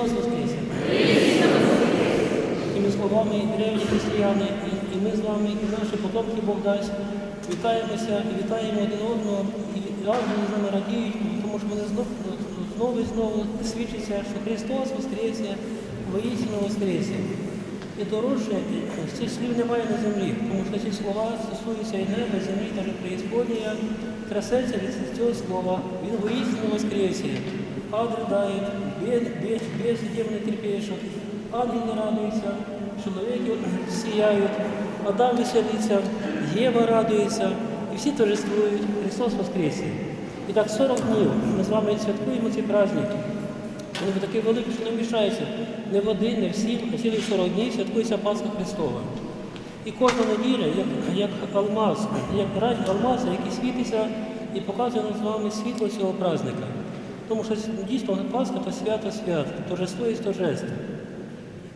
Воскресе! Такими словами і древні християни, і, і ми з вами, і наші потомки Бог дасть, вітаємося і вітаємо один одного, і ангели з нами радіють, тому що вони знов, знову і знову свідчаться, що Христос Воскресе, воістину Воскресе. І дорожче цих слів немає на землі, тому що ці слова стосуються і неба, і землі, навіть преісподнія, трясеться від цього слова. Він воістину воскресе. Ад ридає, без, без, без демони терпішуть, ангели радуються, чоловіки сіяють, Адам веселиться, Єва радується, і всі торжествують, Христос Воскресе. І так 40 днів ми з вами святкуємо ці праздники. Вони такі великі, що не вмішаються не в один, не в сім, а цілих 40 днів святкується Пасха Христова. І кожна неділя, як, як алмаз, як грань алмаза, який світиться і показує нам з вами світло цього праздника. Тому що дійсно Пасха то свято свят, торжество і торжество.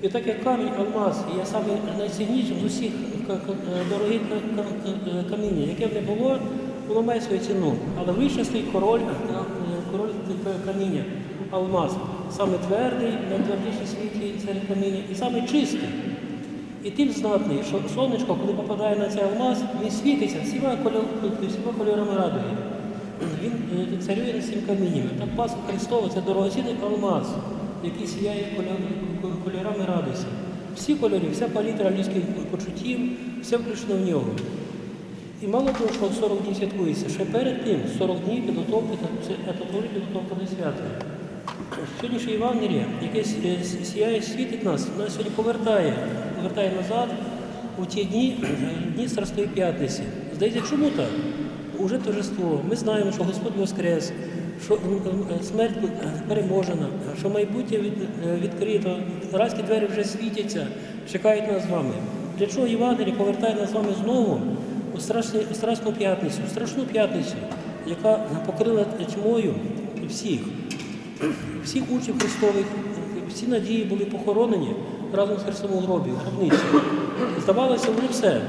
І так як камінь алмаз є саме найціннішим з усіх к- дорогих к- каміння, яке б не було, воно має свою ціну. Але вище стоїть король, е, король каміння, алмаз. Саме твердий, найтвердіший в світі серед каміння, і саме чистий. І тим знатний, що сонечко, коли попадає на цей алмаз, він світиться всіма кольорами радуги. Він е, царює над цим камінням. Так Пасха Христова це дорогоцінний алмаз, який сіяє кольорами радості. Всі кольори, вся палітра людських почуттів, все включено в нього. І мало того, що 40 днів святкується, ще перед тим 40 днів підготовки, підготовка до свята. Сьогоднішнє Євангеліє, яке е, сіяє світить нас, нас сьогодні повертає, повертає назад у ті дні, дні Страстої П'ятниці. Здається, чому так? Уже торжество. Ми знаємо, що Господь Воскрес, що м, смерть е, переможена, що майбутнє е, відкрито, райські двері вже світяться, чекають нас з вами. Для чого Євангеліє повертає нас з вами знову у страшну, у страшну п'ятницю, у страшну п'ятницю, яка покрила тьмою всіх всіх учнів Христових, всі надії були похоронені разом з Христом у гробі, в гробниці. Здавалося, вже все.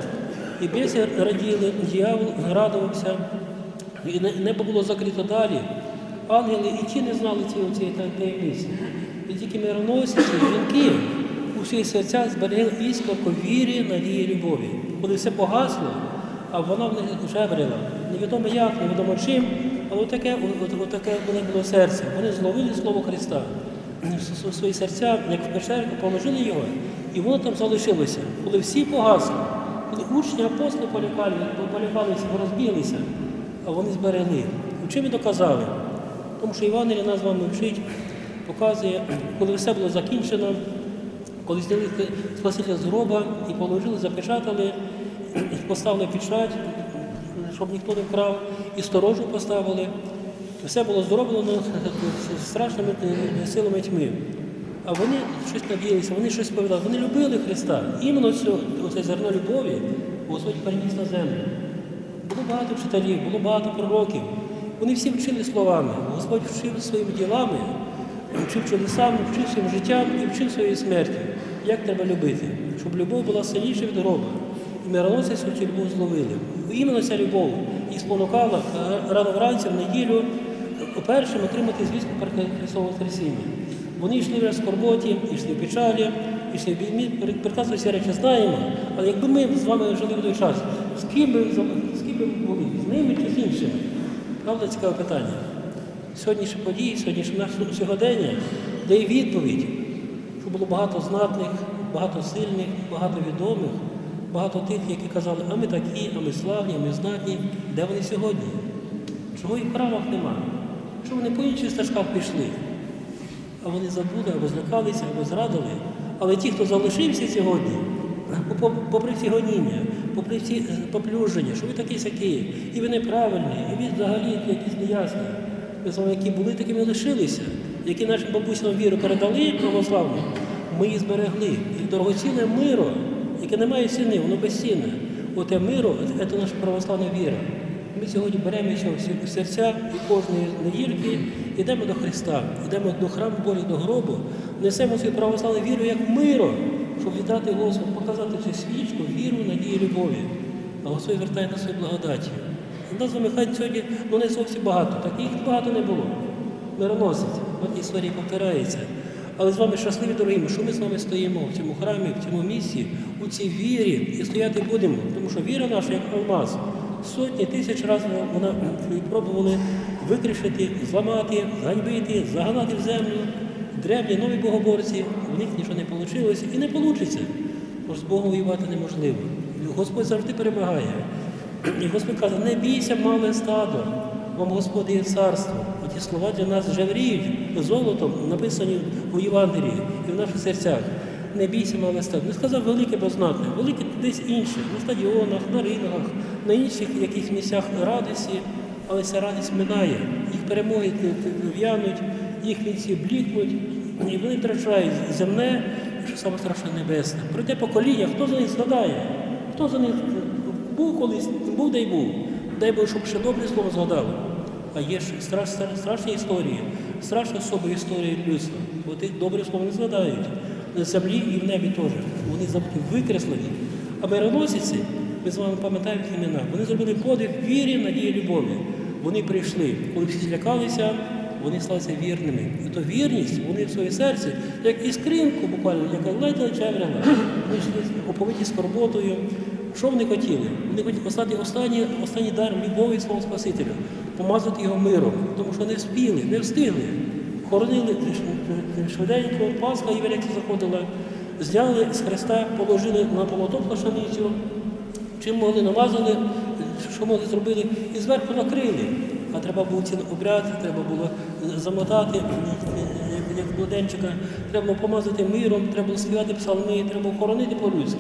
І біси раділи, дьявол радувався, і небо було закрито далі. Ангели і ті не знали цієї, цієї таємниці. І тільки мироносиці, жінки у свої серця зберегли іскорку вірі, надії, любові. Коли все погасло, а вона в них жебрила. Невідомо як, невідомо чим, але отаке, от, от, таке у було серце. Вони зловили Слово Христа. В свої серця, як в печерку, положили його, і воно там залишилося. Коли всі погасли, учні апостоли полякали, полякалися, розбіглися, а вони зберегли. Чим і доказали? Тому що Івангелія нас з вами вчить, показує, коли все було закінчено, коли Спасителя з гроба і положили, запечатали, поставили печать, щоб ніхто не вкрав, і сторожу поставили. Все було зроблено страшними е, силами тьми. А вони щось надіялися, вони щось повідали. Вони любили Христа. Іменно оце зерно любові Господь переніс на землю. Було багато вчителів, було багато пророків. Вони всі вчили словами. Господь вчив своїми ділами, вчив чудесами, вчив своїм життям і вчив своєю смертю. Як треба любити, щоб любов була сильніша від гроба. І мироносець цю любов зловили. Іменно ця любов їх спонукала е, рано вранці, в неділю, першим отримати звістку про Христове Воскресіння. Вони йшли в скорботі, йшли в печалі, йшли в біймі. Прекрасно ці речі знаємо. Але якби ми з вами жили в той час, з ким би, з ким ми були? З ними чи з іншими? Правда, цікаве питання. Сьогоднішні події, сьогоднішнє наше сьогодення дає відповідь, що було багато знатних, багато сильних, багато відомих, багато тих, які казали, а ми такі, а ми славні, а ми знатні. Де вони сьогодні? Чого їх в правах немає? Що вони по інших стежках пішли? А вони забули або злякалися, або зрадили. Але ті, хто залишився сьогодні, по- по- попри всі гоніння, попри всі е, поплюження, що ви такі сякі, і ви неправильні, і ви взагалі якісь неясні. Ми з вами, які були, такими лишилися, які нашим бабусям віру передали православну, ми її зберегли. І дорогоцінне миро, яке не має ціни, воно безцінне. Оте миро це наша православна віра. Ми сьогодні беремо його в серця і кожної недільки йдемо до Христа, йдемо до храму Божий, до гробу, несемо свою православну віру як миро, щоб віддати Господу, показати цю свічку, віру, надію, любові. А Господь вертає на свою благодаті. Нас з сьогодні ну не зовсім багато, таких багато не було. Мироносець, от історія повторяється. Але з вами щасливі, дорогі, що ми з вами стоїмо в цьому храмі, в цьому місці, у цій вірі і стояти будемо. Тому що віра наша, як алмаз, сотні тисяч разів вона пробували викришити, зламати, ганьбити, заганати в землю. Древні нові богоборці, у них нічого не вийшло і не вийде. Бо з Богом воювати неможливо. Господь завжди перемагає. І Господь каже, не бійся, мале стадо, вам Господь є царство. Оті слова для нас вже вріють золотом, написані у Євангелії і в наших серцях. Не бійся, мале стадо. Не сказав велике, бо знатне, велике десь інше, на стадіонах, на ринках, на інших якихось місцях радості, але ця радість минає. Їх перемоги в'януть, їх вінці блікнуть, і вони втрачають земне, що саме страшне небесне. Пройде покоління, хто за них згадає? Хто за них був колись, був дай був. Дай Бог, щоб ще добре слово згадали. А є ж страш, страш- страшні історії, страшна особа історії людства. Бо тих добре слово не згадають. На землі і в небі теж. Вони забуті викреслені. А мироносиці, ми з вами пам'ятаємо імена, вони зробили подвиг вірі, надії, любові. Вони прийшли, коли всі злякалися, вони сталися вірними. І то вірність, вони в своє серце, як іскринку буквально, яка ледь чевряла. Вони йшли оповиті скорботою. Що вони хотіли? Вони хотіли послати останній, останній дар любові свого Спасителя, помазати його миром, тому що не встигли, не встигли. Хоронили швиденько, Пасха і як заходила, зняли з хреста, положили на полоток плашаницю, чим могли намазали, що могли зробили, і зверху накрили. А треба був цей обряд, треба було замотати, як младенчика, треба було помазати миром, треба було співати псалми, треба було хоронити по-людськи.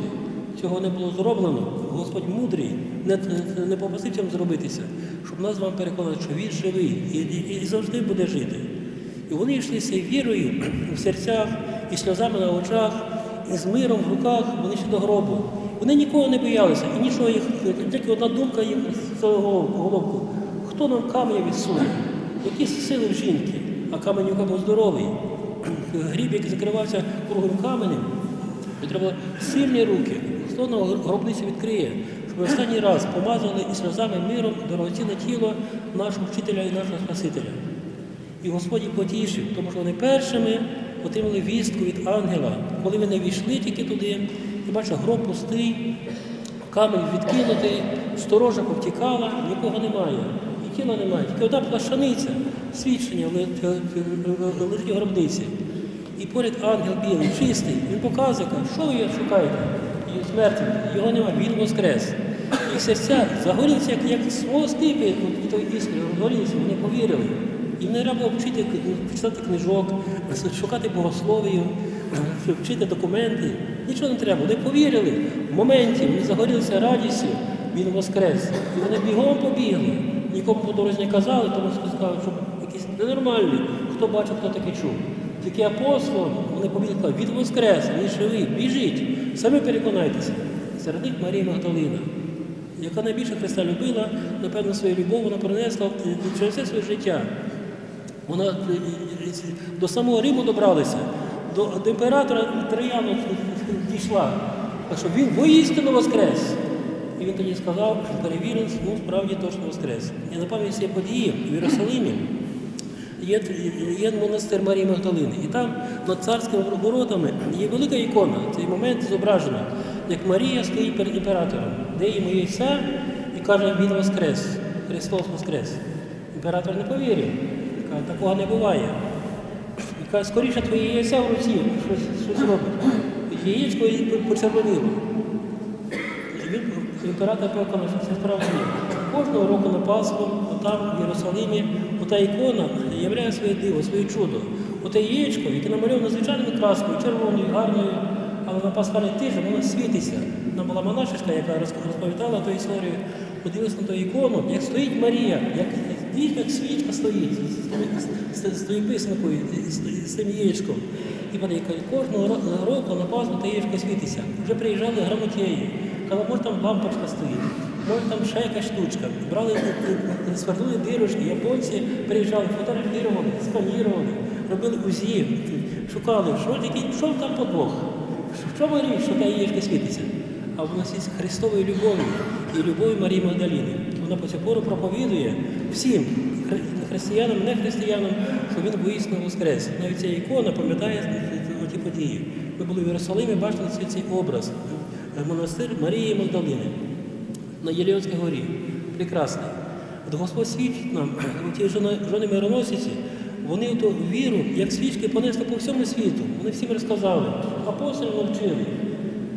Цього не було зроблено. Господь мудрий не, не, попросив цим зробитися, щоб нас вам переконати, що він живий і, і, і завжди буде жити. І вони йшли з вірою в серцях і сльозами на очах, і з миром в руках, вони йшли до гробу. Вони нікого не боялися, і нічого їх, тільки одна думка їх з цього головку. Хто нам каменя відсуне? Які сили в жінки? А камень у був здоровий. Гріб, який закривався кругом каменем, треба сильні руки. Хто на гробниці відкриє, щоб останній раз помазали і сльозами миром дорогоцінне тіло нашого вчителя і нашого Спасителя. І Господь потішив, тому що вони першими отримали вістку від ангела, коли вони війшли тільки туди, і бачили, гроб пустий, камінь відкинутий, сторожа повтікала, нікого немає. І тіла немає. Тільки одна плащаниця, свідчення лежить у гробниці. І поряд ангел білий, чистий, він показує, що ви шукаєте? І смерть, його немає, він воскрес. І серця загорілися, як, як смолоскипи від тої іскри, розгорілися, вони повірили. І не треба вчити читати книжок, шукати богословію, вчити документи. Нічого не треба. Вони повірили. В моменті вони загорілися радістю, він воскрес. І вони бігом побігли. Нікому по дорозі не казали, тому сказали, що якісь ненормальні, хто бачив, хто таке чув. Тільки апостол, вони сказали, він воскрес, він живий, біжіть, самі переконайтеся. Серед них Марія Магдалина яка найбільше Христа любила, напевно, свою любов вона принесла через все своє життя. Вона до самого Риму добралася, до, імператора Трояну дійшла. Що він воістину воскрес. І він тоді сказав, перевірив, ну справді точно воскрес. І на пам'ять цієї події в Єрусалимі є, є монастир Марії Магдалини. І там над царськими воротами є велика ікона. Цей момент зображено, як Марія стоїть перед імператором, де йому яйця і каже, він воскрес, Христос воскрес. Імператор не повірив, такого не буває. Скоріше твоє яйця в руці щось, щось робить. Яєчко їй почервоніло. І він імператор переконав, що це справді. Кожного року на Пасху, там, в Єрусалимі, ота ікона являє своє диво, своє чудо. Оте яєчко, яке намальовано звичайною краскою, червоною, гарною, але на пасхальний тиждень воно світиться. Вона була монашечка, яка розповідала ту історію, подивилася на ту ікону, як стоїть Марія, як дійсно як свічка стоїть з, тою писанкою, з, тим яєчком. І вона каже, кожного року на Пасху те яєчко світиться. Вже приїжджали грамотєї. Казали, може там лампочка стоїть, може там ще якась штучка. Брали, свернули дирочки, японці приїжджали, фотографували, сканірували, робили УЗІ, шукали, що, який, що там подвох. В чому річ, що та яєчко світиться? А в нас є Христової любові і любові Марії Магдаліни. Вона по цю пору проповідує всім, християнам, не християнам, що він воїсно воскрес. Навіть ця ікона пам'ятає ті події. Ми були в Єрусалимі, бачили цей, цей образ. Е, Монастир Марії Магдалини на Єліонській горі. Прекрасний. От Господь свідчить нам, ті жони, мироносиці, вони ту віру, як свічки, понесли по всьому світу. Вони всім розказали. Апостолів навчили.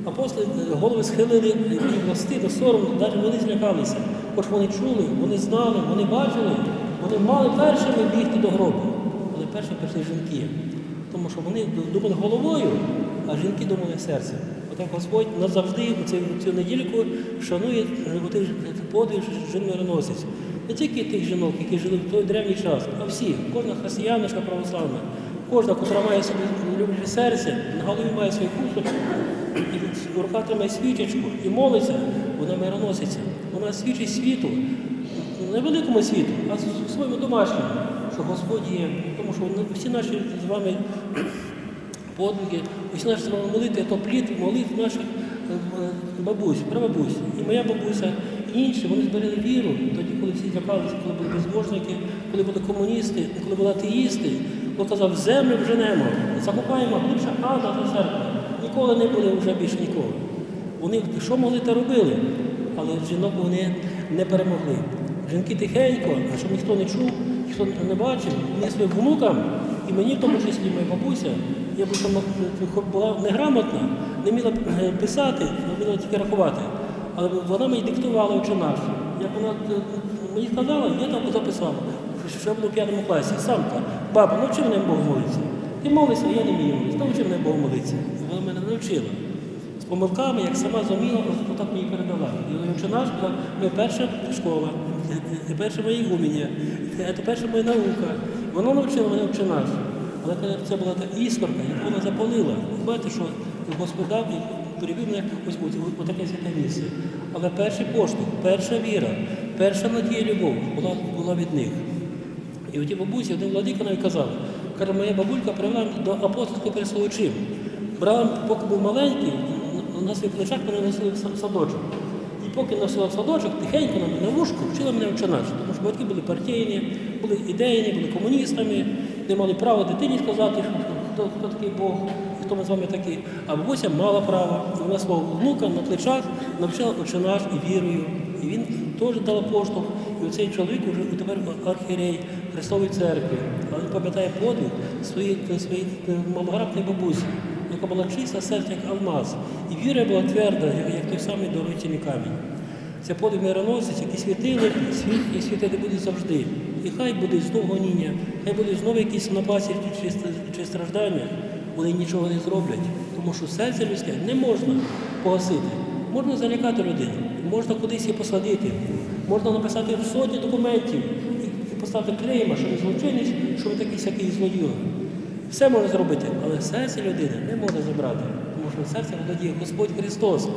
Апостоли е, голови схилили, їм було стидно, соромно, навіть вони злякалися. Хоч вони чули, вони знали, вони бачили, вони мали першими бігти до гробу. Але першими пішли жінки. Тому що вони думали головою, а жінки думали серцем. Отак Господь назавжди цю, цю недільку шанує подвиг жін мироносець. Не тільки тих жінок, які жили в той древній час, а всіх. Кожна християночка православна, кожна, котра має собі любляче серце, на голові має свою кусочку, і в руках тримає свічечку і молиться, вона мироноситься. Вона свідчить світу, не великому світу, а своєму домашньому, що Господь є. Тому що всі наші з вами подвиги, усі наші з вами молитви, то плід молитв наших е, бабусь, прабабусь. І моя бабуся, і інші, вони зберегли віру, тоді, коли всі злякалися, коли були безбожники, коли були комуністи, коли були атеїсти, коли казав, землю вженемо, закопаємо глибше ада за церкву. Ніколи не буде вже більше нікого. Вони що могли, те робили, але жінок вони не перемогли. Жінки тихенько, а щоб ніхто не чув, ніхто не бачив, вони своїм внукам, і мені, в тому числі моя бабуся, я е, була неграмотна, не вміла е, писати, не вміла тільки рахувати. Але вона мені диктувала «Отче наш. Як вона е, мені сказала, я так записав, що я був у п'ятому класі. Самка, баба, навчи мене Богу молитися. Ти молишся, я не вмію молитися. Навчи мене Богу молитися. І Вона мене навчила помилками, як сама зуміла, отак мені передала. І якщо наш була моя перша школа, це перша моя ігуміння, це перша моя наука. Вона навчила мене вчи наш. Але це була та іскорка, яку вона запалила, бачите, що Господь дав і привів мене ось у таке святе місце. Але перший поштовх, перша віра, перша надія любов була, була від них. І оті бабусі, один владика навіть казав, каже, моя бабулька привела до апостольського пересловичів. Брала, поки був маленький, на своїх плечах мене носили в садочок. І поки носила в садочок, тихенько на вушку вчила мене вчинаш. Тому що батьки були партійні, були ідейні, були комуністами, не мали права дитині сказати, хто, хто такий Бог, хто ми з вами такі. А бабуся мала право. Вона свого внука на плечах навчила очинаш і вірою. І він теж дав поштовх. І оцей чоловік вже тепер архієрей Христової церкви. Але він пам'ятає подвиг своєї малограбної бабусі, яка була чиста серця, як алмаз. І віра була тверда, як той самий дорогоцінний камінь. Це подвиг мироносець, які світили, світ і світити будуть завжди. І хай буде знову гоніння, хай буде знову якісь напасті чи, чи страждання, вони нічого не зроблять, тому що серце людське не можна погасити. Можна залякати людину, можна кудись її посадити, можна написати сотні документів і поставити клейма, що він злочинець, що ви такий сякий злодій. Все можна зробити, але серце людини не можна забрати, тому що серце володіє Господь Христос,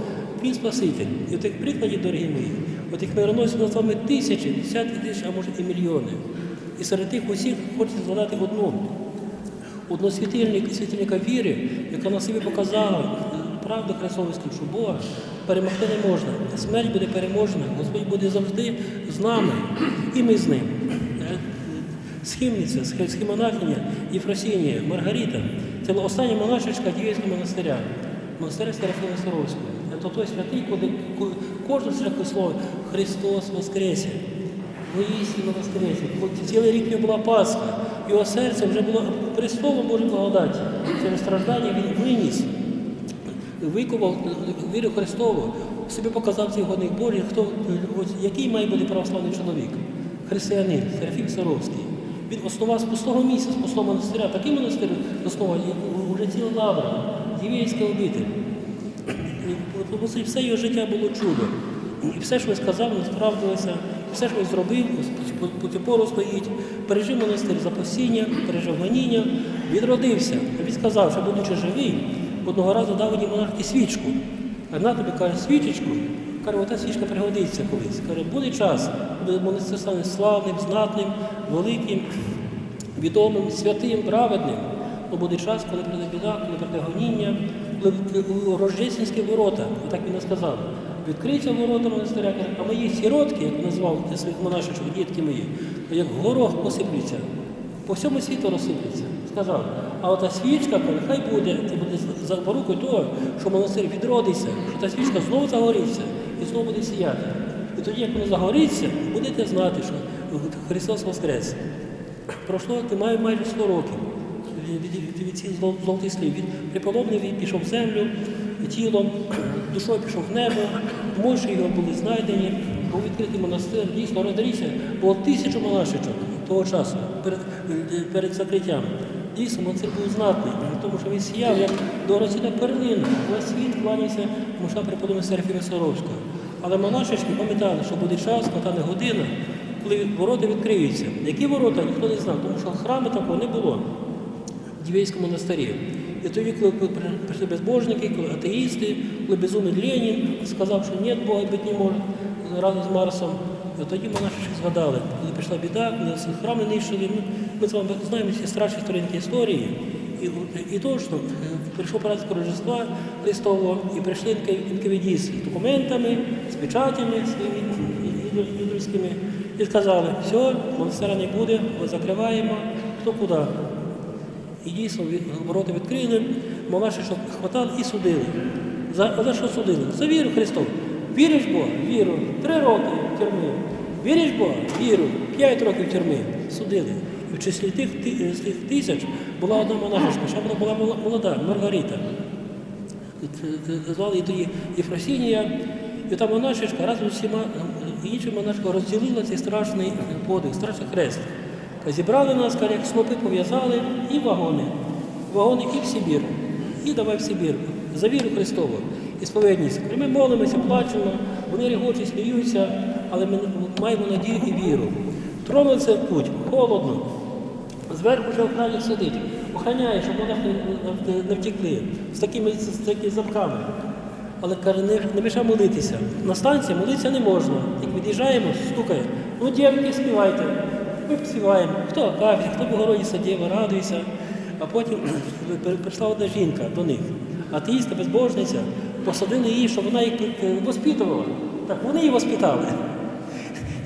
Він Спаситель. І тих прикладів, дорогі мої, отих мироносів над вами тисячі, десятки тисяч, а може і мільйони. І серед тих усіх хочеться згадати одну, одну світильник, світильника віри, яка на собі показала е, правду Христовську, що Бога перемогти не можна. Смерть буде переможена, Господь буде завжди з нами, і ми з ним. Схимниця, схи- схимонахиня Єфросінія, Маргарита. Це була остання монашечка Дієвського монастиря, монастиря Серафіна Саровського. Це той святий, куди ку- кожне святе слово Христос Воскресе. Воістину Воскресе. От Цілий рік нього була Пасха. Його серце вже було престолом Божої благодаті. Через страждання він виніс викував віру Христову, собі показав цей годник Божий, хто, який має бути православний чоловік, християнин, Серафім Саровський. Він основав з пустого місця, з пустого монастиря. Такий монастир як вже ціла лавра, Дівейська обитель. І, все його життя було чудо. І все, що він сказав, не справдилося, все, що він зробив, ось по- по цю пору стоїть, пережив монастир запасіння, пережив гоніння, відродився. Він сказав, що будучи живий, одного разу дав одній монархі свічку. А на тобі каже свічечку, каже, ота свічка пригодиться колись. Каже, буде час, монастир стане славним, знатним, великим, відомим, святим, праведним. Но буде час, коли прийде біда, коли прийде гоніння, коли рождественські ворота, так він і сказав. відкриються ворота монастиря, каже, а мої сіротки, як назвав своїх монашечок, дітки мої, як горох посиплються, по всьому світу розсиплються. Сказав, а ота свічка, хай буде, це буде за порукою того, що монастир відродиться, що та свічка знову загориться і знову буде сіяти. І тоді, як воно загориться, будете знати, що Христос Воскрес. Пройшло має майже 100 років від, від, цих золотих слів. Він приподобний він пішов в землю, тілом, душою пішов в небо, мощі його були знайдені, був відкритий монастир, дійсно роздарівся, було тисячу монашечок того часу перед, перед закриттям. Дійсно, монастир був знатний, тому що він сіяв як дорогоцінна перлина. Весь світ кланявся мощам преподобного Серафіма Саровського. Але монашечки пам'ятали, що буде час, настане година, коли ворота відкриються. Які ворота, ніхто не знав, тому що храму такого не було в Дівейському монастирі. І тоді, коли прийшли безбожники, коли атеїсти, коли безумний Ленін сказав, що ні, Бога бути не може разом з Марсом, і тоді монашечки згадали, коли прийшла біда, коли всі храми нищили. Ми, ми з вами знаємо ці страшні сторінки історії. І, і точно е, прийшов праздник Рождества Христового і прийшли інкавідісти з документами, з печатями своїми і сказали, все, монастиря не буде, ми закриваємо, хто куди. І дійсно ворота відкрили, монашечок хватали і судили. За, за що судили? За віру Христову. Віриш в Бога? Віру. Три роки тюрми. Віриш Бога? Віру. П'ять років тюрми. Судили. І в числі тих, ти- тих тисяч була одна монашечка, ще вона була молода, Маргарита. Звали її тоді Єфросінія. І та монашечка разом з усіма е, іншими монашками розділила цей страшний подих, страшний хрест. Зібрали нас, каже, як снопи пов'язали і вагони. Вагони і в Сибір. І давай в Сибір. За віру Христову. І сповідність. Ми молимося, плачемо, вони регочуть, сміються, але ми маємо надію і віру. Тронулися в путь, холодно. Зверху вже охранник сидить, охраняє, щоб вони не, втекли з такими, з такими замками. Але каже, не, не міша молитися. На станції молитися не можна. Як від'їжджаємо, стукає. Ну, дівки, співайте. Ми співаємо. Хто Акафі, хто Богородиця Дєва, радуйся. А потім прийшла одна жінка до них. Атеїстка, безбожниця, посадили її, щоб вона їх е, воспитувала. Так вони її воспитали.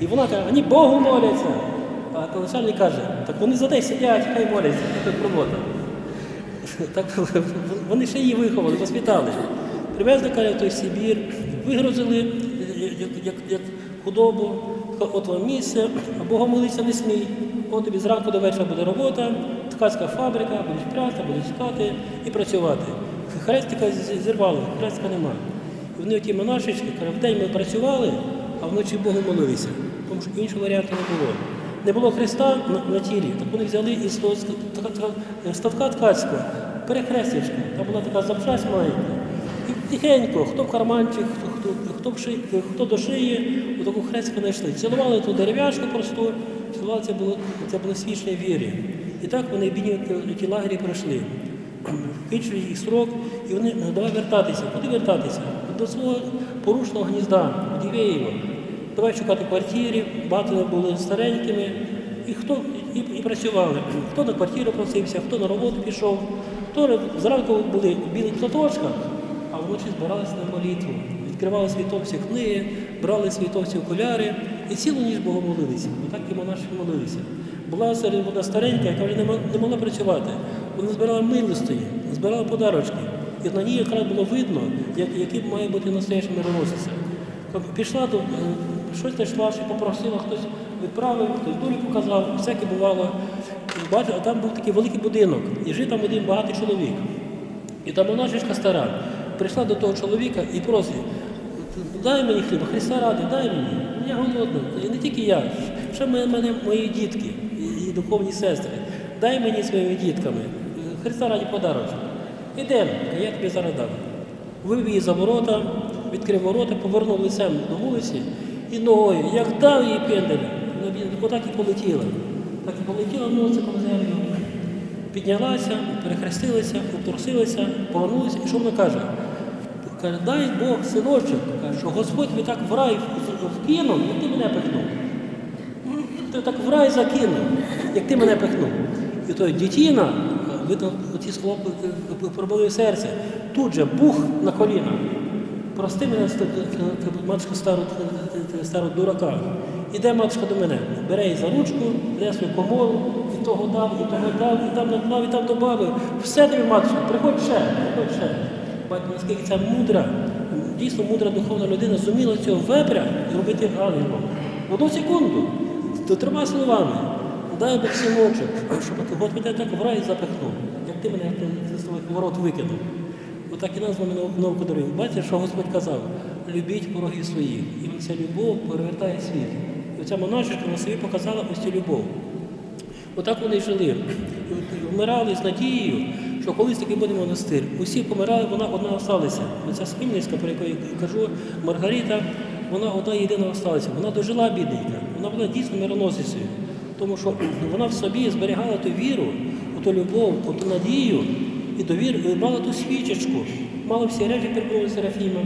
І вона каже, вони Богу моляться. А колосальник каже, так вони за те сидять, хай моляться, це так робота. Так вони ще її виховали, воспитали. Привезли, каже, той Сибір, вигрузили, як, як, як худобу, от вам місце, а Бога молитися не смій. От тобі зранку до вечора буде робота, ткацька фабрика, будеш прясти, будеш ткати і працювати. Хрестика зірвали, хрестика нема. І вони оті монашечки, в день ми працювали, а вночі Богу молилися, тому що іншого варіанту не було. Не було Христа на, на тілі, так вони взяли із того ст- т- т- ставка ткацького, перехрестячка, там була така запчасть маленька. І тихенько, хто в карманчик, хто, хто, хто, ши, хто до шиї, таку хрестика знайшли. Цілували ту дерев'яшку просту, цілували це було, це було свідчення вірі. І так вони бідні ті лагері пройшли. Кінчили їх срок, і вони «Ну, давай вертатися. Куди вертатися? До свого порушного гнізда, в Дівеєво. Давай шукати квартири, багато були старенькими. І хто і, і працювали. Хто на квартиру просився, хто на роботу пішов, хто зранку були в білих платочках, а вночі збиралися на молитву. Відкривали світовці книги, брали світовці окуляри і цілу ніч Богу молилися. Отак і монаші молилися. Була серед вона старенька, яка вже не мо- не могла працювати. Вона збирала милостині, збирала подарочки. І на ній якраз було видно, як, яким має бути настоящий мироносиця. Пішла до щось знайшла, що попросила, хтось відправив, хтось долю показав, всяке бувало. Бачу, а там був такий великий будинок, і жив там один багатий чоловік. І там вона монашечка стара прийшла до того чоловіка і просить, дай мені хліба, Христа ради, дай мені. Я голодна. І не тільки я, ще мене, мої дітки і духовні сестри. Дай мені своїми дітками. Христа раді подарочок. Ідемо, я тобі зараз дам. Вивів її за ворота, відкрив ворота, повернув лицем до вулиці і ногою, як дав їй пенделя, отак і полетіла. Так і полетіла носиком землю. Піднялася, перехрестилася, обтрусилася, повернулася. І що вона каже? Каже, дай Бог, синочок, каже, що Господь тобі так в рай вкинув, як ти мене пихнув. Ти так в рай закинув, як ти мене пихнув. І то дитина, видно, оці слова пробили серце, тут же бух на коліна. Прости мене, матушка стару, стару дурака. Іде матушка до мене, бере її за ручку, бере свою комору, і того дав, і того дав, і там наклав, і там добавив. Все тобі, матушка, приходь ще, приходь ще. Бачите, наскільки ця мудра, дійсно мудра духовна людина зуміла цього вепря зробити ангелом. В одну секунду, то трьома словами, дай Бог синочок, щоб Господь я так в рай запихнув, як ти мене як ти з ворот викинув. Отак і з вами. Бачите, що Господь казав? Любіть ворогів своїх. І ця любов перевертає світ. І оця монашечка на собі показала ось цю любов. Отак вони жили. Вмирали з надією, що колись таки буде монастир. Усі помирали, вона одна осталася. Оця Смільницька, про яку я кажу, Маргарита, вона одна єдина осталася. Вона дожила бідненька. Вона була дійсно мироносицею. Тому що вона в собі зберігала ту віру, ту любов, ту надію і довіру, і мала ту свічечку, мала всі речі перебували Серафіма.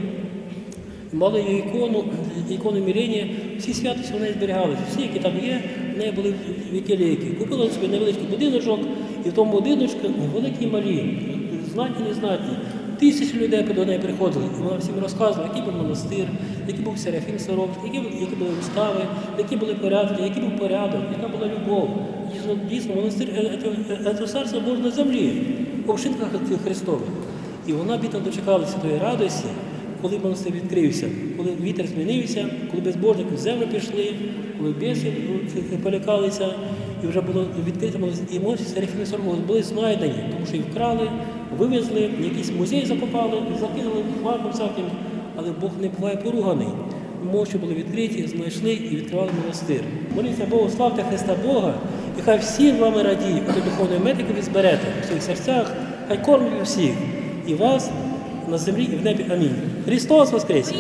Мали її ікону, ікону Мірення, всі святості в неї зберігалися, всі, які там є, в неї були вікілейки. Купила собі невеличкий будиночок, і в тому будиночку великі і малі, знатні, незнатні. Тисячі людей до неї приходили. І вона всім розказувала, який був монастир, який був Серафім Саровський, які, які були устави, які були порядки, який був порядок, яка була любов. Дійсно, монастир це царство на землі, у вшинках Христових. І вона бідно дочекалася тої радості, коли монастир відкрився, коли вітер змінився, коли безбожники в землю пішли, коли біси полякалися, і вже було відкрите. І мощі Серафіми Соргова були знайдені, тому що їх вкрали, вивезли, в якийсь музей закопали, закинули хварком всяким, але Бог не буває поруганий. Мощі були відкриті, знайшли і відкривали монастир. Моліться Богу, славте Христа Бога, і хай всі вами радіють, от духовної метрики ви зберете в своїх серцях, хай кормить всіх і вас на землі і в небі. Амінь. Христос Воскрес!